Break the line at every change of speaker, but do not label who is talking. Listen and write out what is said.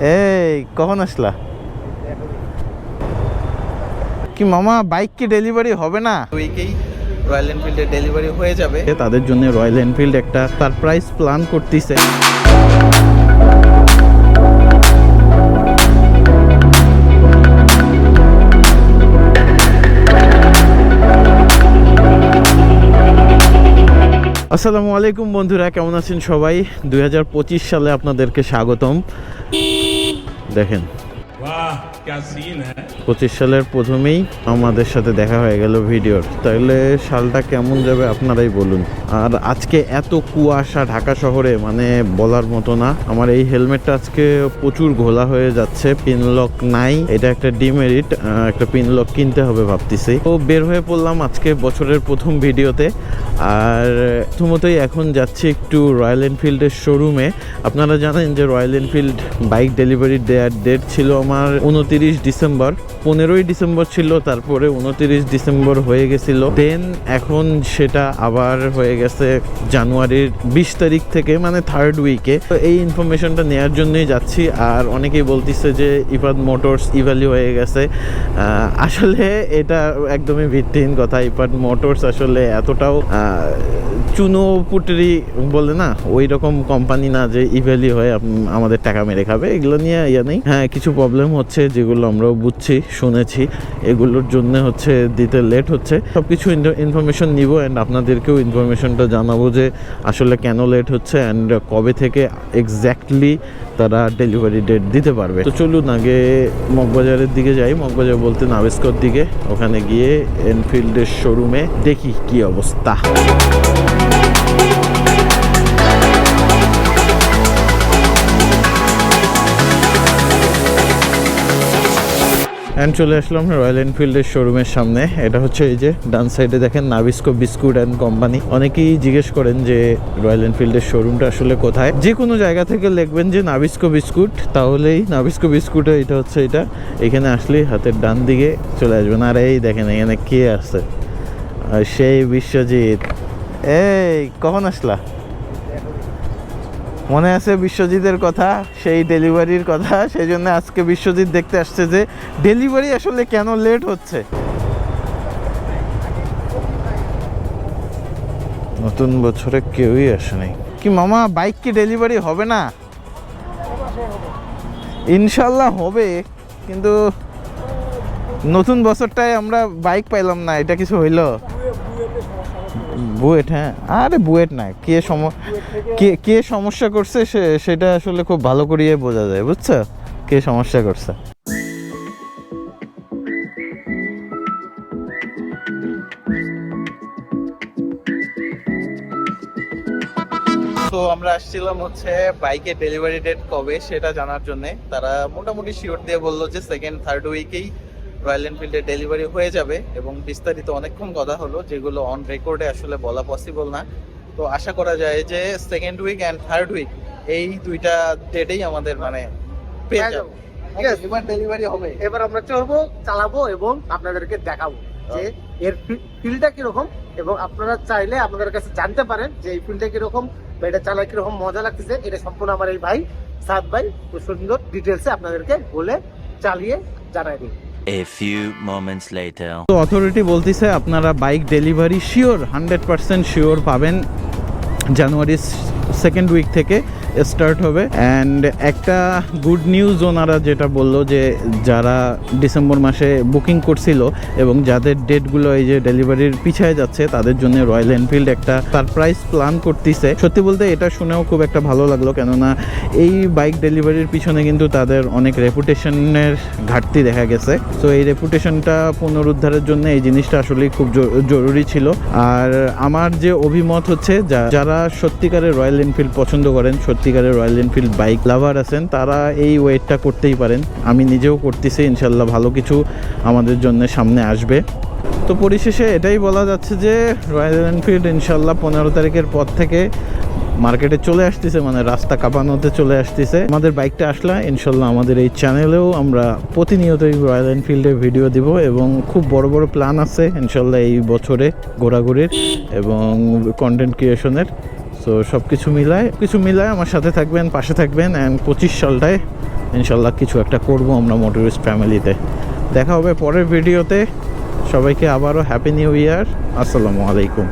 এই কখন আসলা? কি মামা বাইক কি ডেলিভারি হবে না? উইকেই রয়্যাল এনফিল্ডের ডেলিভারি হয়ে যাবে। তাদের জন্য রয়্যাল এনফিল্ড একটা সারপ্রাইজ প্ল্যান করতেছে। আসসালামু আলাইকুম বন্ধুরা কেমন আছেন সবাই? দুই হাজার পঁচিশ সালে আপনাদেরকে স্বাগতম। দেখেন। পঁচিশ সালের প্রথমেই আমাদের সাথে দেখা হয়ে গেল ভিডিওর। তাহলে সালটা কেমন যাবে আপনারাই বলুন। আর আজকে এত কুয়াশা ঢাকা শহরে মানে বলার মতো না। আমার এই হেলমেটটা আজকে প্রচুর ঘোলা হয়ে যাচ্ছে পিন লক নাই। এটা একটা ডিমেরিট একটা পিন লক কিনতে হবে ভাবতেছি। তো বের হয়ে পড়লাম আজকে বছরের প্রথম ভিডিওতে। আর প্রথমতই এখন যাচ্ছি একটু রয়্যাল এনফিল্ডের শোরুমে আপনারা জানেন যে রয়্যাল এনফিল্ড বাইক ডেলিভারি দেওয়ার ডেট ছিল আমার উনতিরিশ ডিসেম্বর। পনেরোই ডিসেম্বর ছিল, তারপরে উনতিরিশ ডিসেম্বর হয়ে গেছিল। দেন এখন সেটা আবার হয়ে গেছে জানুয়ারির বিশ তারিখ থেকে মানে থার্ড উইকে তো এই ইনফরমেশনটা নেওয়ার জন্যই যাচ্ছি, আর অনেকেই বলতেছে যে ইফাদ মোটরস ইভ্যালি হয়ে গেছে। আসলে এটা একদমই ভিত্তিহীন কথা। ইফাদ মোটরস আসলে এতটাও চুনো পুটরি বলে না ওই রকম কোম্পানি না যে ইভ্যালি হয়ে আমাদের টাকা মেরে খাবে। এগুলো নিয়ে ইয়ে নেই। হ্যাঁ কিছু প্রবলেম হচ্ছে যেগুলো আমরাও বুঝছি, শুনেছি, এগুলোর জন্য হচ্ছে দিতে লেট হচ্ছে। সব কিছু ইনফরমেশন নিব অ্যান্ড আপনাদেরকেও ইনফরমেশনটা জানাব যে আসলে কেন লেট হচ্ছে অ্যান্ড কবে থেকে এক্স্যাক্টলি তারা ডেলিভারি ডেট দিতে পারবে। তো চলুন আগে মগবাজারের দিকে যাই। মগবাজার বলতে নাবিস্কর দিকে। ওখানে গিয়ে এনফিল্ডের শোরুমে দেখি কি অবস্থা। অ্যান্ড চলে আসলাম রয়্যাল এনফিল্ডের শোরুমের সামনে। এটা হচ্ছে এই যে, ডান সাইডে দেখেন নাবিস্কো বিস্কুট অ্যান্ড কোম্পানি অনেকেই জিজ্ঞেস করেন যে রয়্যাল এনফিল্ডের শোরুমটা আসলে কোথায়? যে কোনো জায়গা থেকে লিখবেন যে নাবিস্কো বিস্কুট তাহলেই নাবিস্কো বিস্কুটে এটা হচ্ছে এটা। এখানে আসলেই হাতের ডান দিকে চলে আসবেন। আর এই দেখেন, এখানে কে আছে? সেই বিশ্বজিৎ। এই, কখন আসলা? মনে আছে বিশ্বজিতের কথা? সেই ডেলিভারির কথা? সেই জন্য আজকে বিশ্বজিৎ দেখতে আসছে যে ডেলিভারি আসলে কেন লেট হচ্ছে? নতুন বছরে কেউই আসেনি। কি মামা বাইক কি ডেলিভারি হবে না? ইনশাল্লাহ হবে, কিন্তু নতুন বছরটায় আমরা বাইক পাইলাম না, এটা কিছু হইল? বুয়েট হ্যাঁ? আরে বুয়েট না, কে সম, কে কে সমস্যা করছে সে, সেটা আসলে খুব ভালো করিয়ে বোঝা যায়, বুঝছ? কে সমস্যা করছে? তো আমরা আসছিলাম হচ্ছে বাইকের ডেলিভারি ডেট কবে সেটা জানার জন্য। তারা মোটামুটি শিওর দিয়ে বলল যে সেকেন্ড থার্ড উইকেই রয়্যাল এনফিল্ডের ডেলিভারি হয়ে যাবে এবং বিস্তারিত অনেকক্ষণ কথা হলো যেগুলো অন রেকর্ডে আসলে বলা পসিবল না। তো আশা করা যায় যে second week and third week এই দুইটা ডেটেই আমাদের মানে পেয়ে যাব।
ঠিক আছে।
এবার ডেলিভারি হবে।
এবার আমরা চলবো চালাবো এবং আপনাদেরকে দেখাবো যে এর ফিলটা কীরকম এবং আপনারা চাইলে আপনাদের কাছে জানতে পারেন যে এই ফিলটা কীরকম বা এটা চালায় কীরকম মজা লাগতেছে। এটা সম্পূর্ণ আমার এই ভাই সাদ ভাই খুব সুন্দর ডিটেলসে আপনাদেরকে বলে চালিয়ে জানাই দিই।
A few moments later.
তো অথরিটি বলতেছে আপনারা bike delivery sure hundred percent sure পাবেন জানুয়ারির সেকেন্ড উইক থেকে স্টার্ট হবে। অ্যান্ড একটা গুড নিউজ ওনারা যেটা বলল যে যারা ডিসেম্বর মাসে বুকিং করছিল এবং যাদের ডেটগুলো এই যে ডেলিভারির পিছায় যাচ্ছে, তাদের জন্য রয়্যাল এনফিল্ড একটা সারপ্রাইজ প্ল্যান করতেছে। সত্যি বলতে এটা শুনেও খুব একটা ভালো লাগল, কেননা এই বাইক ডেলিভারির পিছনে কিন্তু তাদের অনেক রেপুটেশনের ঘাটতি দেখা গেছে। তো এই রেপুটেশনটা পুনরুদ্ধারের জন্য এই জিনিসটা আসলেই খুব জরুরি ছিল। আর আমার যে অভিমত হচ্ছে যারা সত্যিকারের রয়্যাল এনফিল্ড পছন্দ করেন, সত্যিকারের রয়্যাল এনফিল্ড বাইক লাভার আছেন, তারা এই ওয়েটটা করতেই পারেন। আমি নিজেও করতেছি ইনশাল্লাহ ভালো কিছু আমাদের জন্য সামনে আসবে। তো পরিশেষে এটাই বলা যাচ্ছে যে রয়্যাল এনফিল্ড ইনশাল্লাহ পনেরো তারিখের পর থেকে মার্কেটে চলে আসতেছে মানে রাস্তা কাঁপানোতে চলে আসতেছে। আমাদের বাইকটা আসলে ইনশাল্লাহ আমাদের এই চ্যানেলেও আমরা প্রতিনিয়তই রয়্যাল এনফিল্ডের ভিডিও দিব এবং খুব বড় বড় প্ল্যান আছে ইনশাল্লাহ এই বছরে ঘোরাঘুরির এবং কন্টেন্ট ক্রিয়েশনের সো সব কিছু মিলায় কিছু মিলায় আমার সাথে থাকবেন, পাশে থাকবেন অ্যান্ড পঁচিশ সালটায় ইনশাল্লাহ কিছু একটা করব আমরা মোটরিস্ট ফ্যামিলিতে। দেখা হবে পরের ভিডিওতে। সবাইকে আবারও হ্যাপি নিউ ইয়ার আসসালামু আলাইকুম।